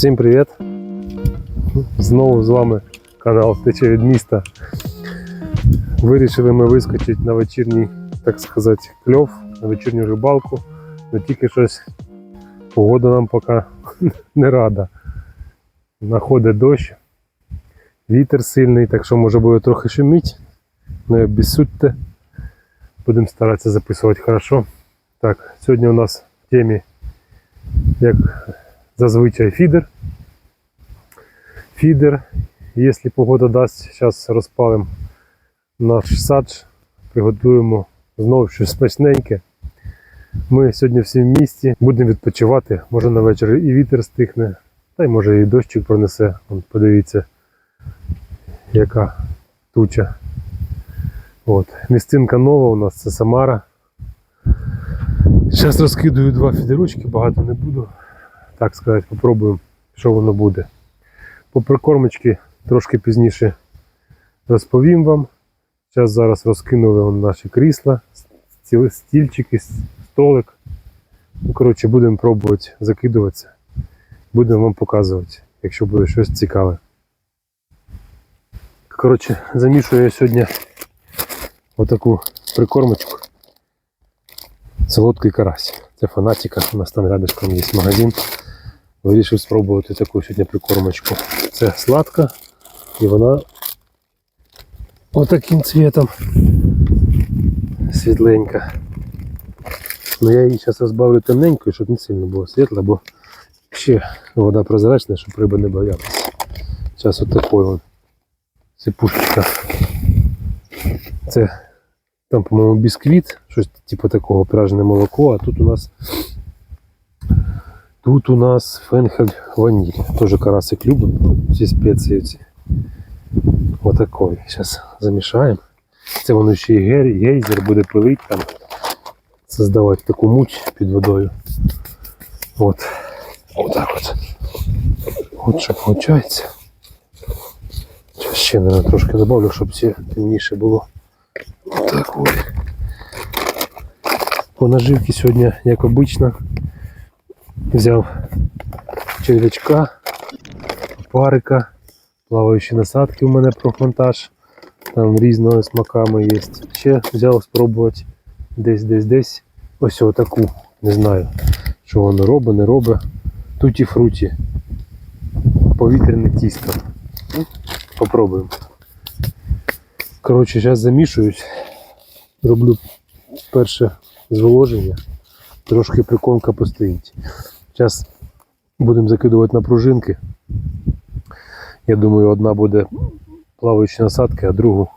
Всім привіт! Знову з вами канал Втеча від міста. Вирішили ми вискочити на вечірній, так сказати, кльов, на вечірню рибалку. Но тільки щось погода нам поки не рада. Находить дощ, вітер сильний, так що може буде трохи шуміти. Не обіссудьте. Будемо старатися записувати хорошо. Так, сьогодні у нас в темі, як зазвичай, фідер. Фідер, якщо погода дасть, зараз розпалимо наш садж, приготуємо знову щось смачненьке. Ми сьогодні всі в місті, будемо відпочивати. Може на вечір і вітер стихне, та й може і дощик пронесе. Вон, подивіться, яка туча. От. Місцинка нова у нас це Самара. Зараз розкидаю два фідерочки, багато не буду. Так сказати, попробуємо, що воно буде. По прикормочці трошки пізніше розповім вам. Зараз зараз розкинули наші крісла, стільчики, столик. Ну, коротше, будемо пробувати закидуватися. Будемо вам показувати, якщо буде щось цікаве. Коротше, замішую я сьогодні отаку прикормочку. Солодкий карась. Це фанатика. У нас там рядышком є магазин. Вирішив спробувати таку сьогодні прикормочку. Це сладка і вона отаким цвітом світленька. Ну я її зараз розбавлю темненькою, щоб не сильно було світло, бо ще вода прозрачна, щоб риба не боялася. Зараз от сипушечка. Це там, по-моєму, бісквіт, щось типу такого пражене молоко, а тут у нас Тут у нас фенхель ваниль. Тоже карасик любим. Всі спеції ці. Отакой. Зараз замішаємо. Це воно ще гер, гейзер буде пилити там. Создавати таку муть під водою. От. Отак от. От що виходить. Ще, наверное, трошки добавлю, щоб все темніше було. Отак ось. По наживці сьогодні, як обично, взяв черв'ячка, парика, плаваючі насадки у мене про монтаж. Там різного смаками є. Ще взяв спробувати десь, десь, десь. Ось отаку. Не знаю, що воно робить, не робить. Туті фруті. Повітряне тісто. Ну, Попробуємо. Коротше, зараз замішуюсь. Роблю перше зволоження. Трошки прикормка постоїть. Зараз будемо закидувати на пружинки. Я думаю, одна буде плаваючі насадки, а другу,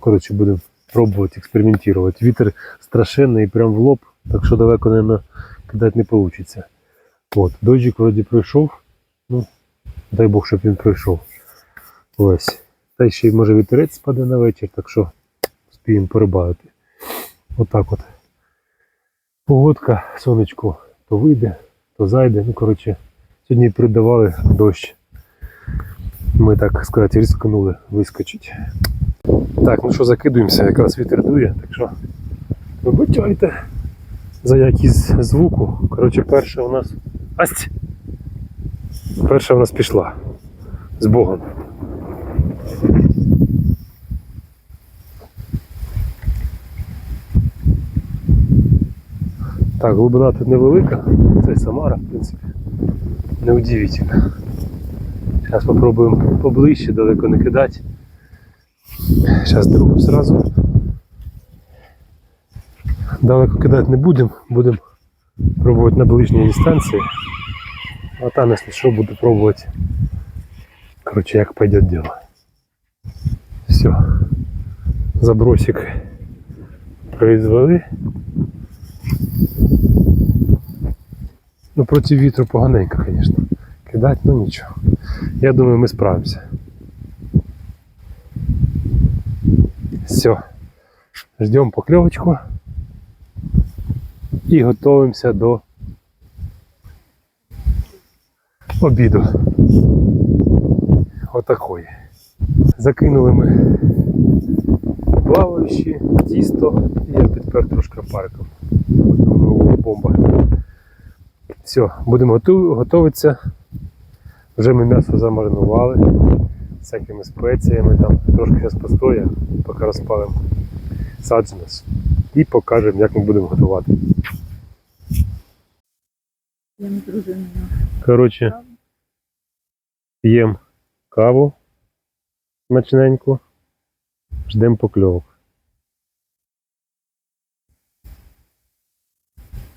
коротше, будемо пробувати експериментувати. Вітер страшенний, прям в лоб, так що далеко, мабуть, кидати не вийде. От, дощик вроді пройшов. Ну, дай Бог, щоб він пройшов. Ось. Та ще й може вітерець спаде на вечір, так що спіємо порибалити. Отак от. Погодка, сонечко то вийде, то зайде. Ну, коротше, сьогодні передавали дощ. Ми, так сказати, ризикнули вискочить. Так, ну що, закидуємося, якраз вітер дує, так що вибачайте за якість звуку. Коротше, перша у нас. Асть! Перша у нас пішла. З Богом. Так, глибина тут невелика, це Самара, в принципі. Неудивительно. Зараз попробуємо поближче, далеко не кидати. Зараз другу сразу. Далеко кидати не будемо, будемо пробувати на ближній дистанції. А там, якщо що, буду пробувати. Короче, як пойдет дело. Все. Забросик произвели. Ну, проти вітру поганенько, звісно. Кидати, ну нічого. Я думаю, ми справимося. Все. Ждемо покльовочку і готуємося до обіду. Отакої. Закинули ми плаваючі, тісто, і я підпер трошки париком. Бомба. Все, будемо готуватися Вже ми м'ясо замаринували всякими спеціями, там трошки зараз постоя, поки розпалимо саджанець. І покажемо, як ми будемо готувати. Не зрозуміла. Коротше, п'ємо каву смачненьку, ждемо покльовок.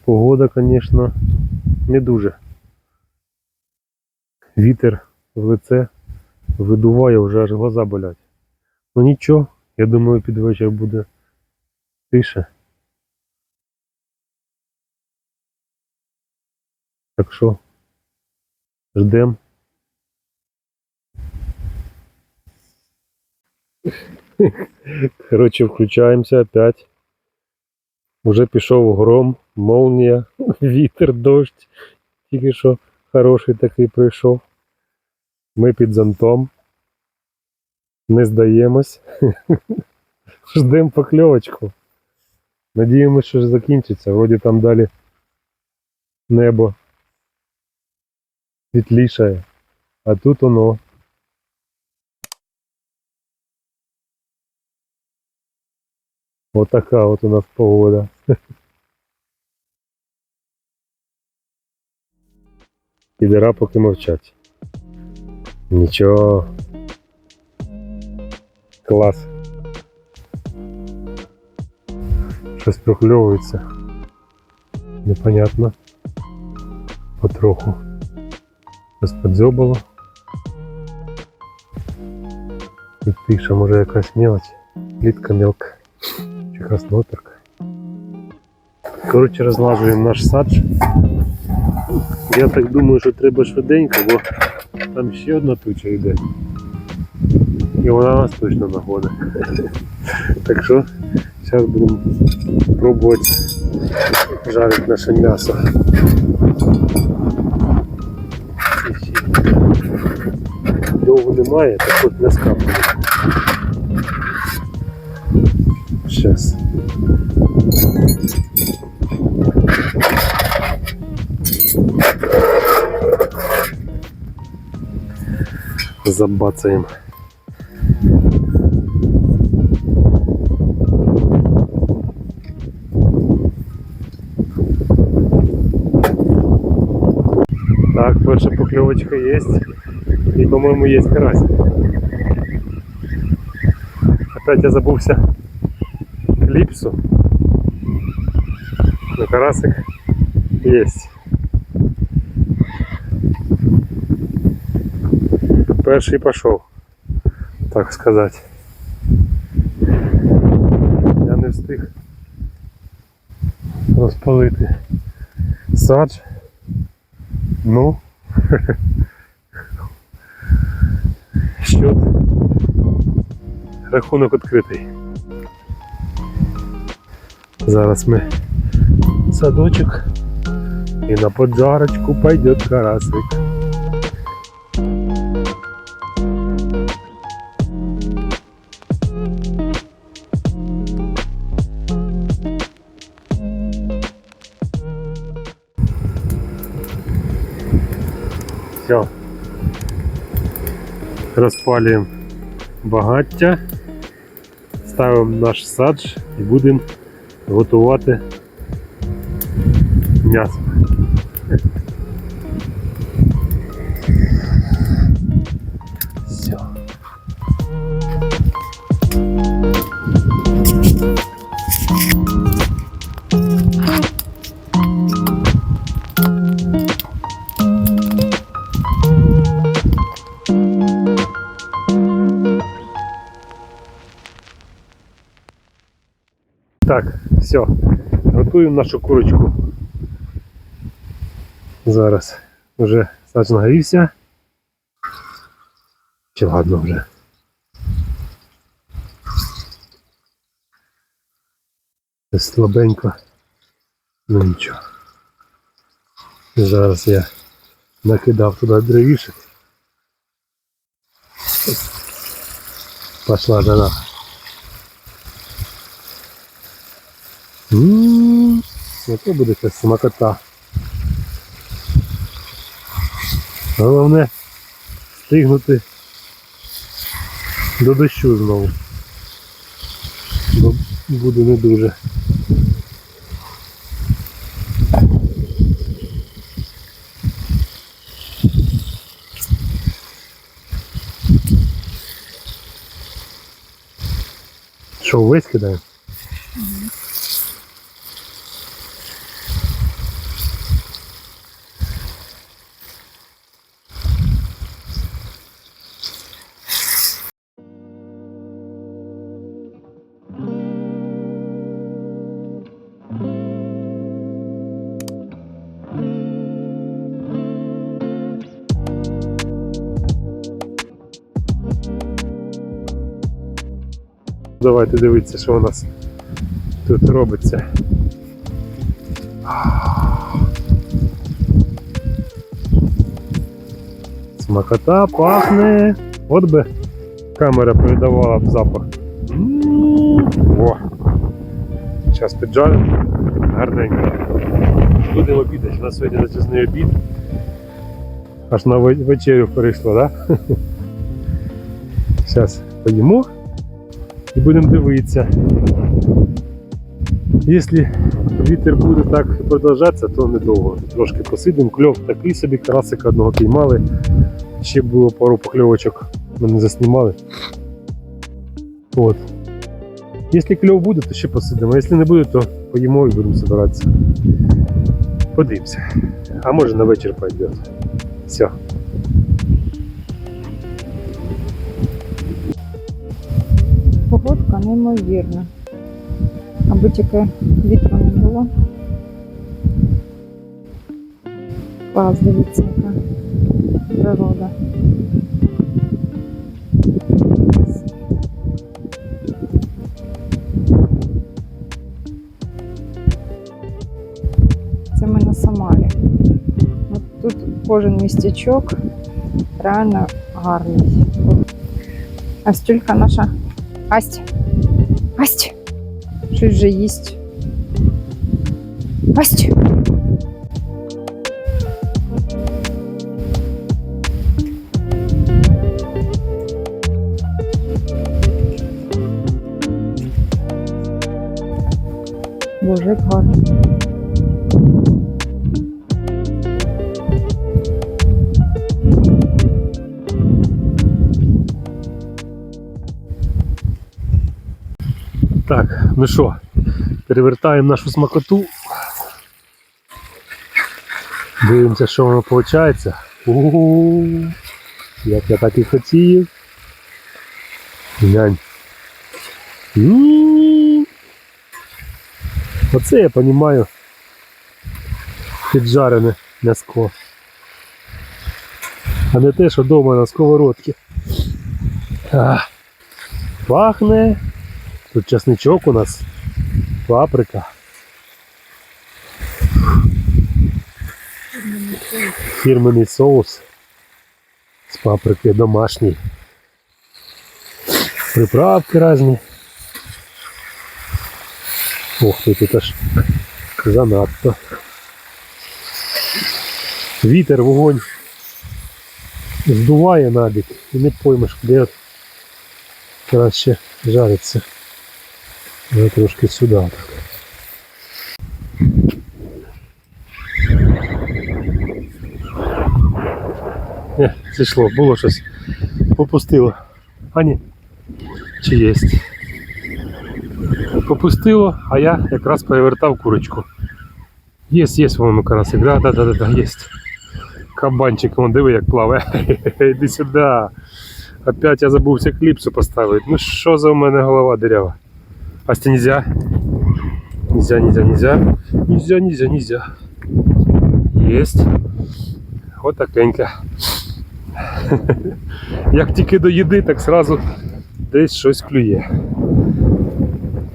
Погода, звісно, не дуже. Вітер в лице видуває, вже аж глаза болять. Ну нічого, я думаю, під вечір буде тише. Так що ждем. Коротше, включаємося опять. Уже пішов гром, молнія, вітер, дощ. Тільки що хороший такий прийшов. Ми під зонтом. Не здаємось. Ждемо покльовочку. Надіємося, що закінчиться. Вроді там далі небо світлішає. А тут воно. Отака от у нас погода. Підера поки мовчать. Нічого. Клас. Щось прокльовується. Непонятно. Потроху. Щось подзьобало. І тиша, може якась мелочь. Плітка мелка. Чи красноперка. Коротше, розлажуємо наш садж. Я так думаю, що треба швиденько, бо там ще одна туча йде. І вона нас точно нагода. Так що зараз будемо пробувати жарити наше м'ясо. Довго немає, так от не скапує. Забацаем. Так, перша поклевочка есть. И, по-моему, есть карась. Опять я забылся клипсу. Но карасик есть. Перший пішов, так сказати. Я не встиг розпалити садж. Ну, щот. Рахунок відкритий. Зараз ми садочок і на поджарочку пойдет карасик. Розпалюємо багаття, ставимо наш садж і будемо готувати м'ясо. Все. Готуємо нашу курочку. Зараз вже сач нагрівся. Чи ладно вже. Слабенько. Ну нічого. Зараз я накидав туди древішек. Пошла жена. Ммм, яка буде ця смакота. Головне встигнути до дощу знову. Бо буде не дуже. Що, увесь кидаємо? Давайте дивитися, що у нас тут робиться. Смакота пахне. От би камера передавала б запах. О! Зараз піджаримо. Гарненько. Будемо обідати. У нас сьогодні начесний обід. Аж на вечерю перейшло, так? Да? Зараз поїмо і будемо дивитися. Якщо вітер буде так продовжатися, то недовго. Трошки посидимо. Кльов такий собі, карасика одного піймали. Ще було пару покльовочок, ми не заснімали. От. Якщо кльов буде, то ще посидимо. А якщо не буде, то поїмо і будемо збиратися. Подивимося. А може на вечір пойде. Все. Погодка неймовірна. Аби тільки вітру не було. Клас, дивіться, яка природа. Це ми на Самарі. От тут кожен містечок реально гарний. Астюлька наша. Асть. Асть. Щось вже їсть. Асть. Боже, як. Так, ну що, перевертаємо нашу смакоту. Дивимося, що воно виходить. у як я так і хотів. Глянь. Оце я розумію. Піджарене м'яско. А не те, що вдома на сковородці. Пахне. Тут чесничок у нас, паприка. Фірменний соус з паприки домашній. Приправки різні. Ох ти тут аж занадто. Вітер, вогонь здуває набік і не поймеш, де краще жариться. Я трошки сюди. Так. Не, зійшло, було щось. Попустило. А ні. Чи є? Попустило, а я якраз перевертав курочку. Є, є, по-моєму, карасик. Да, да, да, да, да, є. Кабанчик, вон диви, як плаває. Іди сюди. Опять я забувся кліпсу поставити. Ну що за у мене голова дирява? Астя, нельзя. Нельзя, нельзя, нельзя. Нельзя, нельзя, нельзя. Есть. Вот такенька. Як тільки до їди, так сразу десь щось клює.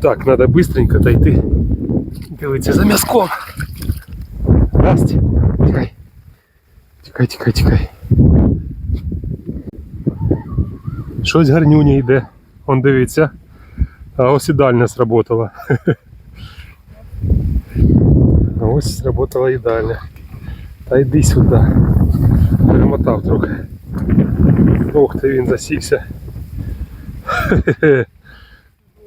Так, треба быстренько дойти. Дивиться за м'язком. Настя, тікай. Тікай, тікай, тікай. Щось гарнюня йде. Он дивиться. А ось і дальня сработала. А ось сработала і дальня. Та йди сюди. Перемотав трохи. Ох ти він засікся.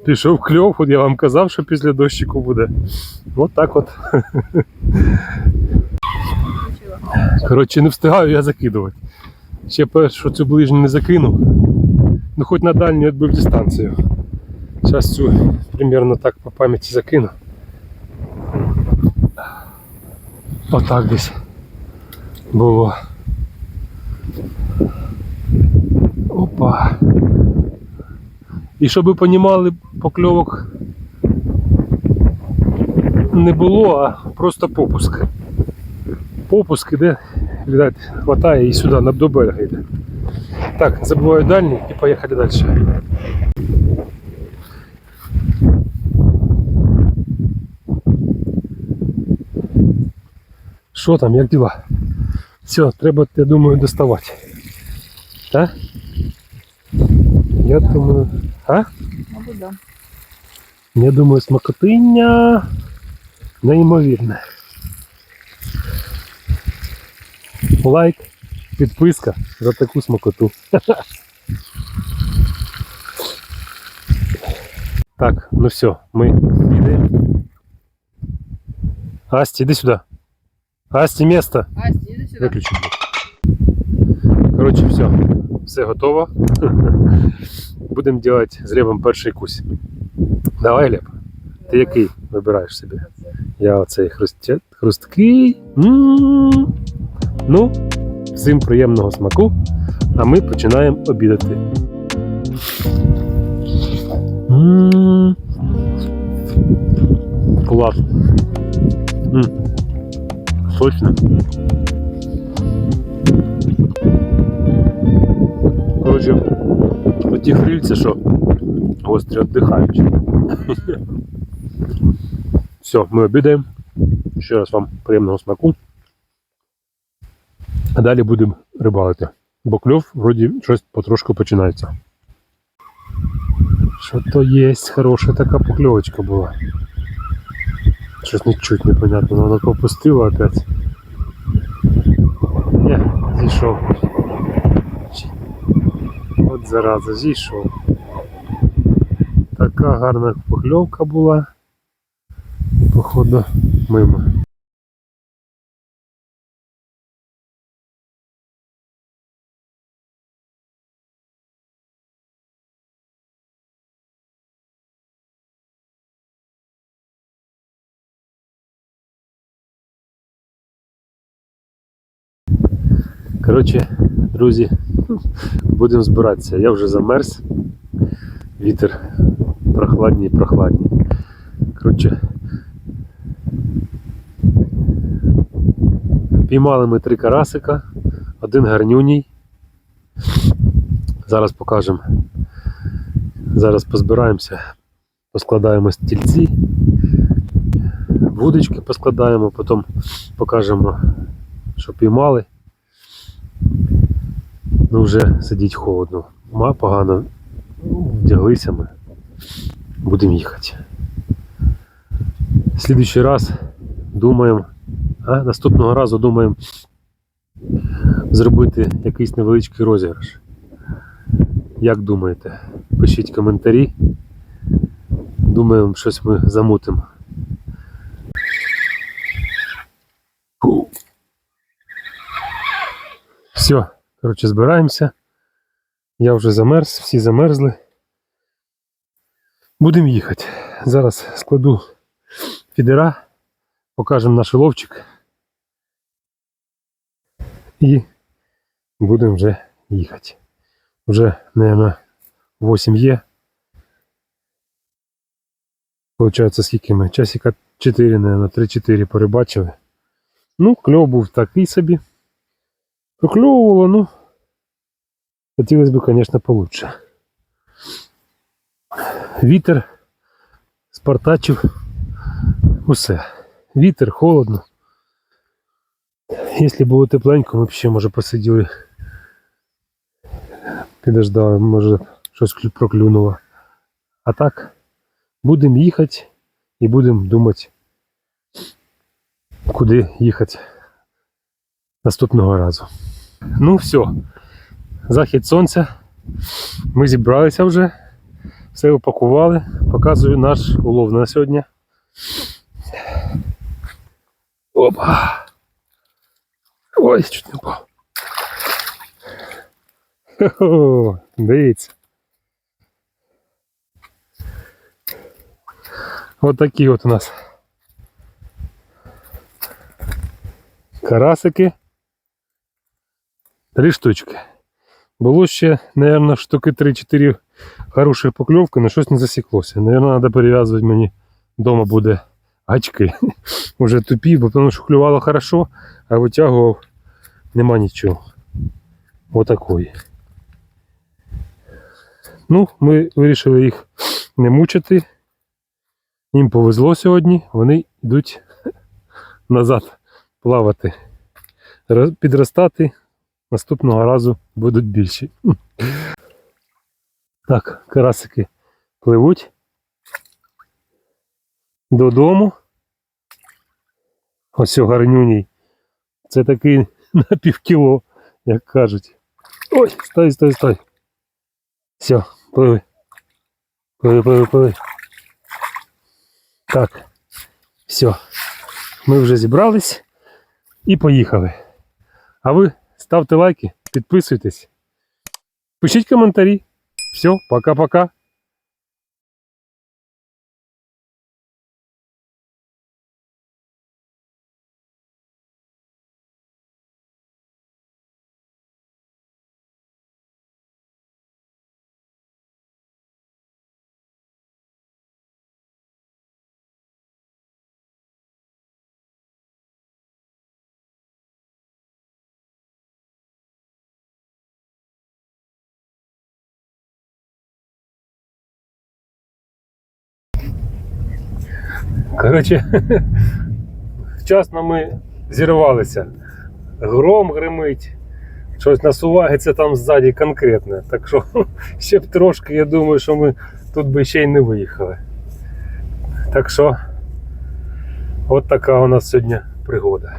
Пішов кльов, от я вам казав, що після дощику буде. От так от. Коротше, не встигаю я закидувати. Ще першу цю ближню не закинув. Ну хоч на дальню відбив дистанцію. Зараз цю примерно так по пам'яті закину. Отак десь було. Опа. І щоб ви понімали, покльовок не було, а просто попуск. Попуск іде, видать, хватає і сюди, на до берега йде. Так, забуваю дальній і поїхали далі. Що там, як діла? Все, треба, я думаю, доставати. Так? Я думаю. А? Мабуть, да. Я думаю, смакотиння неймовірне. Лайк, підписка за таку смакоту. Так, ну все, ми йдемо. Асті, іди сюди. Асті, місто. Ась, іди сюди. Виключи. Коротше, все. Все готово. Будемо робити з Глебом перший кусь. Давай, Глеб. Ти який вибираєш собі? Я оцей хрустя... хрусткий. М. Ну, всім приємного смаку. А ми починаємо обідати. Клас. М. Сочно. Коротше, оті хрильці, що гострі віддихають. Все, ми обідаємо. Ще раз вам приємного смаку. А далі будемо рибалити. Бо кльов вроді щось потрошку починається. Що то є хороша така покльовочка була. Щось не чуть непонятно, но вона попустила опять. Не, зійшов. От зараза, зійшов. Така гарна покльовка була. Походу мимо. Коротше, друзі, будемо збиратися. Я вже замерз. Вітер прохладній, прохладній. Коротше. Піймали ми три карасика, один гарнюній. Зараз покажемо. Зараз позбираємося, поскладаємо стільці, вудочки поскладаємо, потім покажемо, що піймали. Ну вже сидіть холодно. Ма погано вдяглися ми. Будемо їхати. Слідуючий раз думаємо, наступного разу думаємо зробити якийсь невеличкий розіграш. Як думаєте? Пишіть коментарі. Думаємо, щось ми замутимо. Все, коротше, збираємося. Я вже замерз, всі замерзли. Будемо їхати. Зараз складу фідера, покажемо наш ловчик. І будемо вже їхати. Вже, мабуть, 8 є. Получається, скільки ми? Часика 4, мабуть, 3-4 перебачили. Ну, кльов був такий собі. Прокльовувало, ну. Хотілося б, звісно, получше. Вітер спартачив усе. Вітер, холодно. Якщо було тепленько, ми б ще, може, посиділи. Підождали, може, щось проклюнуло. А так, будемо їхати і будемо думати, куди їхати наступного разу. Ну все. Захід сонця. Ми зібралися вже. Все упакували. Показую наш улов на сьогодні. Опа. Ой, чуть не впав. Хо-хо, дивіться. От такі от у нас карасики. Три штучки. Було ще, мабуть, штуки 3-4 хороші покльовки, але щось не засіклося. Наверно, треба перев'язувати мені вдома буде гачки. Уже тупі, бо тому що клювало хорошо, а витягував нема нічого. Отакої. Ну, ми вирішили їх не мучити. Їм повезло сьогодні, вони йдуть назад плавати, підростати. Наступного разу будуть більші. Так, карасики пливуть додому. Ось о, гарнюній. Це такий на півкіло, як кажуть. Ой, стой, стой, стой. Все, пливи. Пливи, пливи, пливи. Так. Все. Ми вже зібрались і поїхали. А ви ставте лайки, підписуйтесь. Пишіть коментарі. Все, пока-пока. Коротше, вчасно ми зірвалися. Гром гримить, щось насувається там ззаді конкретне. Так що ще б трошки, я думаю, що ми тут би ще й не виїхали. Так що, от така у нас сьогодні пригода.